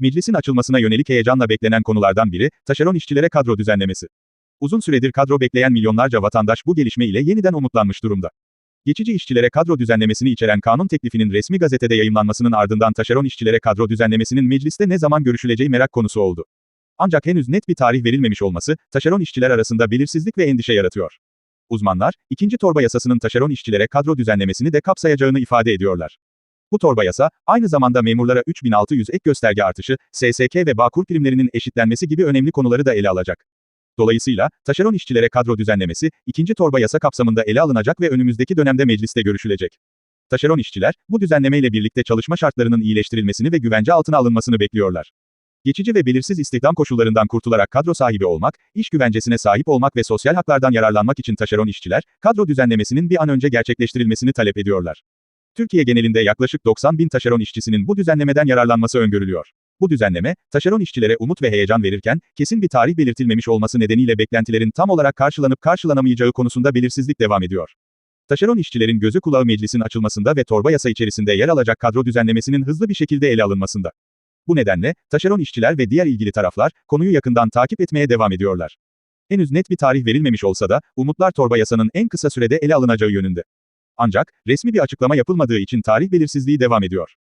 Meclisin açılmasına yönelik heyecanla beklenen konulardan biri, taşeron işçilere kadro düzenlemesi. Uzun süredir kadro bekleyen milyonlarca vatandaş bu gelişme ile yeniden umutlanmış durumda. Geçici işçilere kadro düzenlemesini içeren kanun teklifinin resmi gazetede yayımlanmasının ardından taşeron işçilere kadro düzenlemesinin mecliste ne zaman görüşüleceği merak konusu oldu. Ancak henüz net bir tarih verilmemiş olması, taşeron işçiler arasında belirsizlik ve endişe yaratıyor. Uzmanlar, ikinci torba yasasının taşeron işçilere kadro düzenlemesini de kapsayacağını ifade ediyorlar. Bu torba yasa, aynı zamanda memurlara 3600 ek gösterge artışı, SSK ve Bağkur primlerinin eşitlenmesi gibi önemli konuları da ele alacak. Dolayısıyla, taşeron işçilere kadro düzenlemesi, ikinci torba yasa kapsamında ele alınacak ve önümüzdeki dönemde mecliste görüşülecek. Taşeron işçiler, bu düzenlemeyle birlikte çalışma şartlarının iyileştirilmesini ve güvence altına alınmasını bekliyorlar. Geçici ve belirsiz istihdam koşullarından kurtularak kadro sahibi olmak, iş güvencesine sahip olmak ve sosyal haklardan yararlanmak için taşeron işçiler, kadro düzenlemesinin bir an önce gerçekleştirilmesini talep ediyorlar. Türkiye genelinde yaklaşık 90 bin taşeron işçisinin bu düzenlemeden yararlanması öngörülüyor. Bu düzenleme, taşeron işçilere umut ve heyecan verirken, kesin bir tarih belirtilmemiş olması nedeniyle beklentilerin tam olarak karşılanıp karşılanamayacağı konusunda belirsizlik devam ediyor. Taşeron işçilerin gözü kulağı meclisin açılmasında ve torba yasa içerisinde yer alacak kadro düzenlemesinin hızlı bir şekilde ele alınmasında. Bu nedenle, taşeron işçiler ve diğer ilgili taraflar, konuyu yakından takip etmeye devam ediyorlar. Henüz net bir tarih verilmemiş olsa da, umutlar torba yasanın en kısa sürede ele alınacağı yönünde. Ancak, resmi bir açıklama yapılmadığı için tarih belirsizliği devam ediyor.